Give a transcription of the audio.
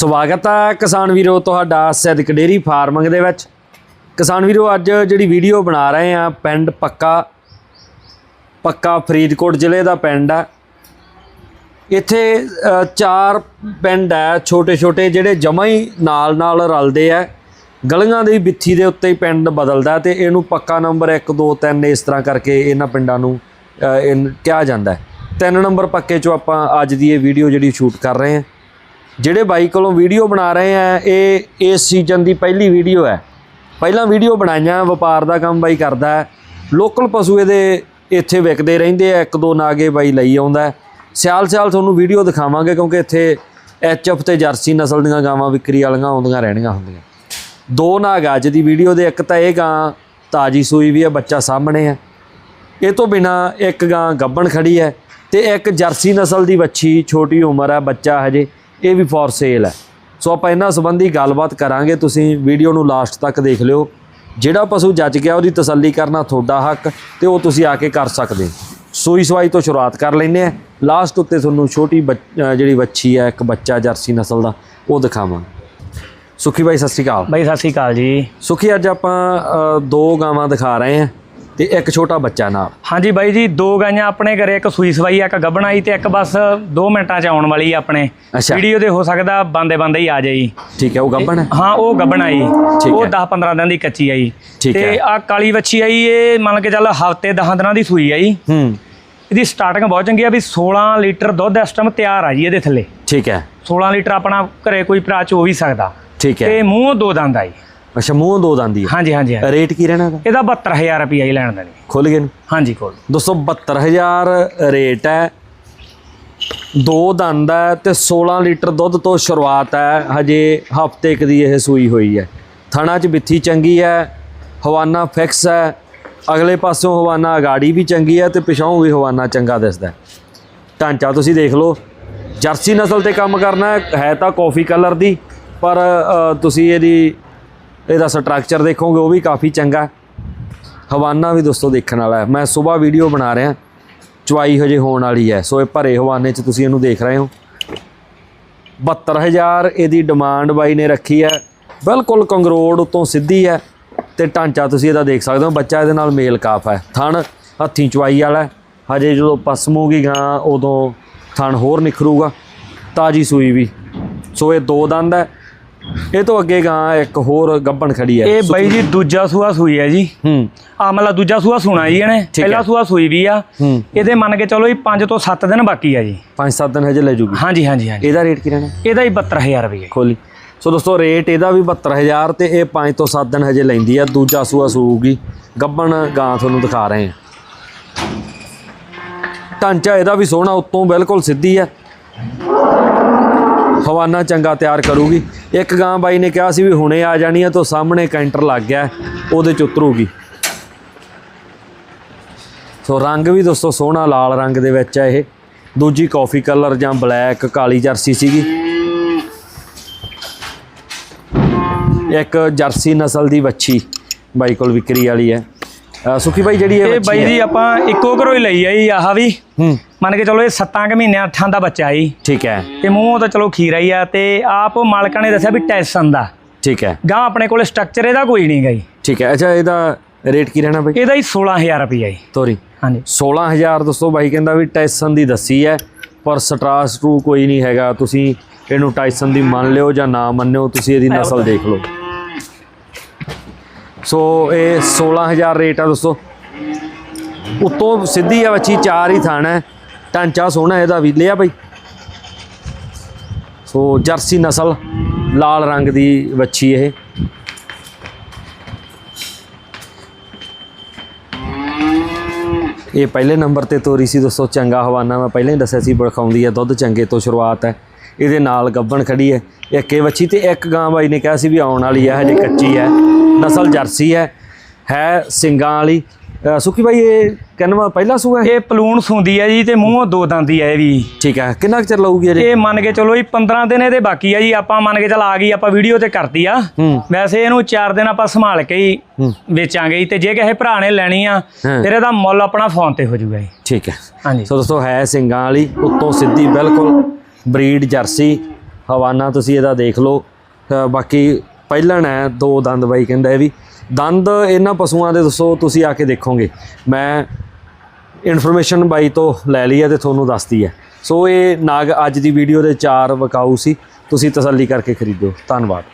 ਸਵਾਗਤ ਹੈ ਕਿਸਾਨ ਵੀਰੋ ਤੁਹਾਡਾ ਸਿੱਧਕ ਡੇਰੀ ਫਾਰਮਿੰਗ ਦੇ ਵਿੱਚ। ਕਿਸਾਨ ਵੀਰੋ ਅੱਜ ਜਿਹੜੀ ਵੀਡੀਓ ਬਣਾ ਰਹੇ ਆ ਪਿੰਡ ਪੱਕਾ ਪੱਕਾ ਫਰੀਦਕੋਟ ਜ਼ਿਲ੍ਹੇ ਦਾ ਪਿੰਡ ਹੈ ਇੱਥੇ ਚਾਰ ਪਿੰਡ ਹੈ ਛੋਟੇ ਛੋਟੇ ਜਿਹੜੇ ਜਮਾਂ ਹੀ ਨਾਲ ਨਾਲ ਰਲਦੇ ਆ। ਗਲੀਆਂ ਦੀ ਵਿੱਥੀ ਦੇ ਉੱਤੇ ਹੀ ਪਿੰਡ ਬਦਲਦਾ ਤੇ ਇਹਨੂੰ ਪੱਕਾ ਨੰਬਰ 1 2 3 ਇਸ ਤਰ੍ਹਾਂ ਕਰਕੇ ਇਹਨਾਂ ਪਿੰਡਾਂ ਨੂੰ ਅ, ਕਿਹਾ ਜਾਂਦਾ ਹੈ। ਤਿੰਨ ਨੰਬਰ ਪੱਕੇ ਚੋਂ ਆਪਾਂ ਅੱਜ ਦੀ ਇਹ ਵੀਡੀਓ ਜਿਹੜੀ ਸ਼ੂਟ ਕਰ ਰਹੇ ਹਾਂ। ਜਿਹੜੇ ਬਾਈ ਕੋਲੋਂ ਵੀਡੀਓ ਬਣਾ ਰਹੇ ਆ, ਇਹ ਇਸ ਸੀਜ਼ਨ ਦੀ ਪਹਿਲੀ ਵੀਡੀਓ ਹੈ। ਪਹਿਲਾਂ ਵੀਡੀਓ ਬਣਾਈਆਂ, ਵਪਾਰ ਦਾ ਕੰਮ ਬਾਈ ਕਰਦਾ ਲੋਕਲ ਪਸ਼ੂ ਇਹਦੇ ਇੱਥੇ ਵਿਕਦੇ ਰਹਿੰਦੇ ਆ, ਇੱਕ ਦੋ ਨਾਗੇ ਬਾਈ ਲਈ ਆਉਂਦਾ ਸਿਆਲ ਸਿਆਲ ਤੁਹਾਨੂੰ ਵੀਡੀਓ ਦਿਖਾਵਾਂਗੇ ਕਿਉਂਕਿ ਇੱਥੇ ਐਚਐਫ ਤੇ ਜਰਸੀ ਨਸਲ ਦੀਆਂ ਗਾਵਾਂ, ਵਿਕਰੀ ਵਾਲੀਆਂ ਆਉਂਦੀਆਂ, ਰਹਿਣੀਆਂ ਹੁੰਦੀਆਂ। ਦੋ ਨਾਗ ਅੱਜ ਦੀ ਵੀਡੀਓ ਦੇ, ਇੱਕ ਤਾਂ ਇਹ ਗਾਂ ਤਾਜੀ ਸੂਈ ਵੀ ਹੈ ਬੱਚਾ ਸਾਹਮਣੇ ਹੈ ਇਹ ਤੋਂ ਬਿਨਾ ਇੱਕ ਗਾਂ ਗੱਬਣ ਖੜੀ ਹੈ ਤੇ ਇੱਕ ਜਰਸੀ ਨਸਲ ਦੀ ਵੱਛੀ, ਛੋਟੀ ਉਮਰ ਹੈ ਬੱਚਾ ਹਜੇ। ਇਹ ਵੀ ਫॉर ਸੇਲ ਹੈ। ਸੋ ਆਪਾਂ ਇਹਨਾਂ ਸੰਬੰਧੀ ਗੱਲਬਾਤ ਕਰਾਂਗੇ। ਤੁਸੀਂ ਵੀਡੀਓ ਨੂੰ ਲਾਸਟ ਤੱਕ ਦੇਖ ਲਿਓ। ਜਿਹੜਾ ਪਸ਼ੂ ਜੱਜ ਗਿਆ ਉਹਦੀ ਤਸੱਲੀ ਕਰਨਾ ਤੁਹਾਡਾ ਹੱਕ ਤੇ ਉਹ ਤੁਸੀਂ ਆ ਕੇ ਕਰ ਸਕਦੇ। ਸੂਈ ਸਵਾਈ ਤੋਂ ਸ਼ੁਰੂਆਤ ਕਰ ਲੈਂਦੇ ਆ ਲਾਸਟ ਉੱਤੇ ਤੁਹਾਨੂੰ ਛੋਟੀ ਜਿਹੜੀ ਵੱਛੀ ਹੈ ਇੱਕ ਬੱਚਾ ਜਰਸੀ ਨਸਲ ਦਾ ਉਹ ਦਿਖਾਵਾਂਗੇ ਸੁਖੀ ਬਾਈ ਸਤਿ ਸ਼੍ਰੀ ਅਕਾਲ। ਬਾਈ ਸਤਿ ਸ਼੍ਰੀ ਅਕਾਲ ਜੀ। ਸੁਖੀ ਅੱਜ ਆਪਾਂ ਦੋ ਗਾਵਾਂ ਦਿਖਾ ਰਹੇ ਹਾਂ। ਤੇ ਇੱਕ ਛੋਟਾ ਬੱਚਾ ਨਾਲ ਹਾਂਜੀ ਬਾਈ ਜੀ ਦੋ ਗਾਈਆਂ ਆਪਣੇ ਘਰੇ ਇੱਕ ਸੂਈ ਸਵਾਈ ਇੱਕ ਗੱਬਣ ਆਈ ਤੇ ਇੱਕ ਬਸ 2 ਮਿੰਟਾਂ ਚ ਆਉਣ ਵਾਲੀ ਆਪਣੇ। ਵੀਡੀਓ ਦੇ ਹੋ ਸਕਦਾ ਬੰਦੇ ਬੰਦੇ ਹੀ ਆ ਜਾਈ ਠੀਕ ਹੈ ਉਹ ਗੱਬਣ ਹੈ? ਉਹ ਗੱਬਣ ਆਈ ਠੀਕ ਉਹ ਹੈ। 10 15 ਦਿਨ ਦੀ ਕੱਚੀ ਆਈ ਤੇ। ਆ ਕਾਲੀ ਵੱਛੀ ਆਈ ਇਹ ਮੰਨ ਕੇ ਚੱਲ ਹਫ਼ਤੇ 10 ਦਿਨਾਂ ਦੀ ਸੂਈ ਆਈ ਹੂੰ। ਇਹਦੀ ਸਟਾਰਟਿੰਗ ਬਹੁਤ ਚੰਗੀ ਆ ਵੀ 16 ਲੀਟਰ ਦੁੱਧ ਇਸ ਟਾਈਮ ਤਿਆਰ ਆ ਜੀ ਇਹਦੇ ਥੱਲੇ। ਠੀਕ ਹੈ। 16 ਲੀਟਰ ਆਪਣਾ ਘਰੇ ਕੋਈ ਭਰਾ ਚੋ ਵੀ ਸਕਦਾ। ਠੀਕ ਹੈ। ਤੇ ਮੂੰਹ ਦੋ ਦੰਦ ਆਈ ਅੱਛਾ ਮੂੰਹ ਦੋ ਦੰਦੀ ਹੈ ਹਾਂਜੀ ਹਾਂਜੀ ਹਾਂਜੀ। ਰੇਟ ਕੀ ਰਹਿਣਾ ਇਹਦਾ? ਇਹਦਾ 72000 ਰੁਪਈਆ ਹੀ ਲੈਣ ਦੇਣੀ। ਖੁੱਲ ਗਏ ਨੂੰ? ਹਾਂਜੀ ਕੋਲ ਦੋਸਤੋ 72000 ਰੇਟ ਹੈ। ਦੋ ਦੰਦ ਹੈ ਤੇ 16 ਲੀਟਰ ਦੁੱਧ ਤੋਂ ਸ਼ੁਰੂਆਤ ਹੈ। ਹਜੇ ਹਫ਼ਤੇ ਕੁ ਦੀ ਇਹ ਸੂਈ ਹੋਈ ਹੈ। ਥਣਾ 'ਚ ਬਿੱਥੀ ਚੰਗੀ ਹੈ। ਹਵਾਨਾ ਫਿਕਸ ਹੈ। ਅਗਲੇ ਪਾਸਿਓਂ ਹਵਾਨਾ ਅਗਾੜੀ ਵੀ ਚੰਗੀ ਹੈ ਤੇ ਪਿਛੋਂ ਵੀ ਹਵਾਨਾ ਚੰਗਾ ਦਿਸਦਾ ਹੈ। ਢਾਂਚਾ ਤੁਸੀਂ ਦੇਖ ਲਓ। ਜਰਸੀ ਨਸਲ ਤੇ ਕੰਮ ਕਰਨਾ ਹੈ। ਹੈ ਤਾਂ ਕਾਫੀ ਕਲਰ ਦੀ ਪਰ ਅ, ਤੁਸੀਂ ਇਹਦੀ ਇਹਦਾ ਸਟਰਕਚਰ ਦੇਖੋਗੇ, ਉਹ ਵੀ ਕਾਫੀ ਚੰਗਾ ਹਵਾਨਾ ਵੀ ਦੋਸਤੋ ਦੇਖਣ ਵਾਲਾ ਹੈ। ਮੈਂ ਸਵੇਰ ਵੀਡੀਓ ਬਣਾ ਰਿਹਾ। ਚਵਾਈ ਹਜੇ ਹੋਣ ਵਾਲੀ ਹੈ। ਸੋ ਇਹ ਭਰੇ ਹਵਾਨੇ 'ਚ ਤੁਸੀਂ ਇਹਨੂੰ ਦੇਖ ਰਹੇ ਹੋ। 72000 ਇਹਦੀ ਡਿਮਾਂਡ ਬਾਈ ਨੇ ਰੱਖੀ ਹੈ। ਬਿਲਕੁਲ ਕੰਗਰੋੜ ਉਤੋਂ ਸਿੱਧੀ ਹੈ। ਤੇ ਢਾਂਚਾ ਤੁਸੀਂ ਇਹਦਾ ਦੇਖ ਸਕਦੇ ਹੋ। ਬੱਚਾ ਇਹਦੇ ਨਾਲ ਮੇਲ ਕਾਫ ਹੈ। ਥਣ ਹੱਥੀਂ ਚੁਆਈ ਵਾਲਾ ਹਜੇ ਜਦੋਂ ਪਸਮੂਗੀ ਗਾਂ, ਉਦੋਂ ਥਣ ਹੋਰ ਨਿਖਰੂਗਾ। ਤਾਜੀ ਸੂਈ ਵੀ। ਸੋ ਇਹ ਦੋ ਦੰਦ ਹੈ। ਇਹ ਤੋਂ ਅੱਗੇ ਗਾਂ ਇੱਕ ਹੋਰ ਗੱਬਣ ਖੜੀ ਹੈ। ਇਹ ਬਾਈ ਜੀ ਦੂਜਾ ਸੂਆ ਸੂਈ ਹੈ ਜੀ। ਹੂੰ। ਆ ਮਤਲਬ ਦੂਜਾ ਸੂਆ ਸੁਣਾ ਜੀ ਇਹਨੇ। ਪਹਿਲਾ ਸੂਆ ਸੂਈ ਵੀ ਆ। ਇਹਦੇ ਮੰਨ ਕੇ ਚਲੋ ਜੀ 5 ਤੋਂ 7 ਦਿਨ ਬਾਕੀ ਆ ਜੀ। 5-7 ਦਿਨ ਹਜੇ ਲੈ ਜੂਗੀ। ਹਾਂਜੀ ਹਾਂਜੀ ਹਾਂਜੀ। ਇਹਦਾ ਰੇਟ ਕੀ ਰਹਿਣਾ? ਇਹਦਾ ਹੀ 72000 ਰੁਪਏ। ਖੋਲੀ। ਸੋ ਦੋਸਤੋ ਰੇਟ ਇਹਦਾ ਵੀ 72000 ਤੇ ਇਹ 5 ਤੋਂ 7 ਦਿਨ ਹਜੇ ਲੈਂਦੀ ਆ। ਦੂਜਾ ਸੂਆ ਸੂਊਗੀ। ਗੱਬਣ ਗਾਂ ਤੁਹਾਨੂੰ ਦਿਖਾ ਰਹੇ ਆ ਢਾਂਚਾ ਇਹਦਾ ਵੀ ਸੋਹਣਾ ਉੱਤੋਂ ਬਿਲਕੁਲ ਸਿੱਧੀ ਆ। ਹਵਾਨਾ ਚੰਗਾ ਤਿਆਰ ਕਰੂਗੀ। ਇੱਕ ਗਾਂ ਬਾਈ ਨੇ ਕਿਹਾ ਸੀ ਵੀ ਹੁਣੇ ਆ ਜਾਣੀ ਆ ਤੋਂ ਸਾਹਮਣੇ ਕੈਂਟਰ ਲੱਗ ਗਿਆ ਉਹਦੇ ਚ ਉਤਰੂਗੀ। ਸੋ ਰੰਗ ਵੀ ਦੋਸਤੋ ਸੋਹਣਾ ਲਾਲ ਰੰਗ ਦੇ ਵਿੱਚ ਆ ਇਹ। ਦੂਜੀ ਕਾਫੀ ਕਲਰ ਜਾਂ ਬਲੈਕ ਕਾਲੀ ਜਰਸੀ ਸੀਗੀ। ਇੱਕ ਜਰਸੀ ਨਸਲ ਦੀ ਵੱਛੀ ਬਾਈ ਕੋਲ ਵਿਕਰੀ ਵਾਲੀ ਹੈ। ਸੁਖੀ ਬਾਈ ਜਿਹੜੀ ਇਹ ਬਾਈ ਜੀ ਆਪਾਂ ਇੱਕੋ ਘਰੋਂ ਹੀ ਲਈ ਆ ਜੀ ਆਹ ਵੀ। ਹੂੰ। ਮੰਨ ਕੇ ਚਲੋ ਇਹ 7 ਕੁ ਮਹੀਨਿਆਂ ਅੱਠਾਂ ਦਾ ਬੱਚਾ ਜੀ। ਠੀਕ ਹੈ। ਤੇ ਮੂੰਹੋਂ ਤਾਂ ਚਲੋ ਖੀਰਾ ਹੀ ਆ ਤੇ ਆਪ ਮਾਲਕਾਂ ਨੇ ਦੱਸਿਆ ਵੀ ਟੈਸਨ ਦਾ। ਠੀਕ ਹੈ। ਗਾਂ ਆਪਣੇ ਕੋਲ ਸਟਰਕਚਰ ਇਹਦਾ ਕੋਈ ਨਹੀਂ ਗਾ ਜੀ। ਠੀਕ ਹੈ। ਅੱਛਾ ਇਹਦਾ ਰੇਟ ਕੀ ਰਹਿਣਾ ਬਾਈ? ਇਹਦਾ ਹੀ 16000 ਰੁਪਏ ਜੀ। ਤੋਰੀ। ਹਾਂਜੀ। 16000 ਦੋਸਤੋ ਬਾਈ ਕਹਿੰਦਾ ਵੀ ਟਾਈਸਨ ਦੀ ਦੱਸੀ ਹੈ ਪਰ ਸਟਰਾਸ ਟੂ ਕੋਈ ਨਹੀਂ ਹੈਗਾ। ਤੁਸੀਂ ਇਹਨੂੰ ਟਾਈਸਨ ਦੀ ਮੰਨ ਲਿਓ ਜਾਂ ਨਾ ਮੰਨਿਓ ਤੁਸੀਂ ਇਹਦੀ ਨਸਲ ਦੇਖ ਲਓ। ਸੋ ਇਹ 16000 ਰੇਟ ਆ ਦੋਸਤੋ ਉੱਤੋਂ ਸਿੱਧੀ ਆ ਬੱਚੀ ਚਾਰ ਹੀ ਥਾਣਾ ਢਾਂਚਾ ਸੋਹਣਾ ਇਹਦਾ ਵੀ, ਲਿਆ ਬਾਈ। ਸੋ ਜਰਸੀ ਨਸਲ, ਲਾਲ ਰੰਗ ਦੀ ਵੱਛੀ ਇਹ। ਇਹ ਪਹਿਲੇ ਨੰਬਰ ਤੇ ਤੋਰੀ ਸੀ ਦੋਸਤੋ, ਚੰਗਾ ਹਵਾਨਾ। ਮੈਂ ਪਹਿਲਾਂ ਹੀ ਦੱਸਿਆ ਸੀ ਬੜਖਾਉਂਦੀ ਹੈ ਦੁੱਧ ਚੰਗੇ ਤੋਂ ਸ਼ੁਰੂਆਤ ਹੈ। ਇਹਦੇ ਨਾਲ ਗੱਬਣ ਖੜੀ ਹੈ। ਇੱਕ ਇਹ ਵੱਛੀ ਤੇ ਇੱਕ ਗਾਂ ਬਾਈ ਨੇ ਕਿਹਾ ਸੀ ਵੀ ਆਉਣ ਵਾਲੀ ਹੈ, ਹਜੇ ਕੱਚੀ ਹੈ। ਨਸਲ ਜਰਸੀ ਹੈ ਹੈ ਸਿੰਗਾਂ ਵਾਲੀ। ਸੁਖੀ ਬਾਈ ਇਹ ਕਹਿੰਦਾ ਪਹਿਲਾ ਸੂਆ ਹੈ ਇਹ ਪਲੂਣ ਸੁੰਦੀ ਆ ਜੀ ਤੇ ਮੂੰਹੋਂ ਦੋ ਦੰਦੀ ਆ ਇਹ ਵੀ। ਠੀਕ ਹੈ ਕਿੰਨਾ ਕੁ ਚਿਰ ਲਊਗੀ ਇਹ ਮੰਨ ਕੇ ਚਲੋ ਜੀ 15 ਦਿਨ ਇਹਦੇ ਬਾਕੀ ਆ ਜੀ ਆਪਾਂ ਮੰਨ ਕੇ ਚੱਲ ਆ ਗਈ ਆਪਾਂ ਵੀਡੀਓ ਤੇ ਕਰਤੀ ਆ। ਹੂੰ। ਵੈਸੇ ਇਹਨੂੰ 4 ਦਿਨ ਆਪਾਂ ਸੰਭਾਲ ਕੇ ਹੀ ਹੂੰ। ਵੇਚਾਂਗੇ ਤੇ ਜੇ ਕਿਸੇ ਭਰਾ ਨੇ ਲੈਣੀ ਆ ਹਾਂ। ਫਿਰ ਇਹਦਾ ਮੁੱਲ ਆਪਣਾ ਫੋਨ ਤੇ ਹੋ ਜਾਊਗਾ ਜੀ। ਠੀਕ ਹੈ ਹਾਂਜੀ। ਸੋ ਦੋਸਤੋ ਹੈ ਸਿੰਗਾਂ ਵਾਲੀ ਉੱਤੋਂ ਸਿੱਧੀ ਬਿਲਕੁਲ ਬਰੀਡ ਜਰਸੀ ਹਵਾਨਾ ਤੁਸੀਂ ਇਹਦਾ ਦੇਖ ਲਓ। ਬਾਕੀ ਪਹਿਲਣ ਹੈ ਦੋ ਦੰਦ ਬਾਈ ਕਹਿੰਦਾ ਇਹ ਵੀ। ਦੰਦ ਇਹਨਾਂ ਪਸ਼ੂਆਂ ਦੇ ਦੱਸੋ, ਤੁਸੀਂ ਆ ਕੇ ਦੇਖੋਗੇ। ਮੈਂ ਇਨਫੋਰਮੇਸ਼ਨ ਬਾਈ ਤੋਂ ਲੈ ਲਈ ਹੈ ਤੇ ਤੁਹਾਨੂੰ ਦੱਸਦੀ ਹੈ। ਸੋ ਇਹ ਨਾਗ ਅੱਜ ਦੀ ਵੀਡੀਓ ਦੇ ਚਾਰ ਵਕਾਊ ਸੀ। ਤੁਸੀਂ ਤਸੱਲੀ ਕਰਕੇ ਖਰੀਦੋ। ਧੰਨਵਾਦ।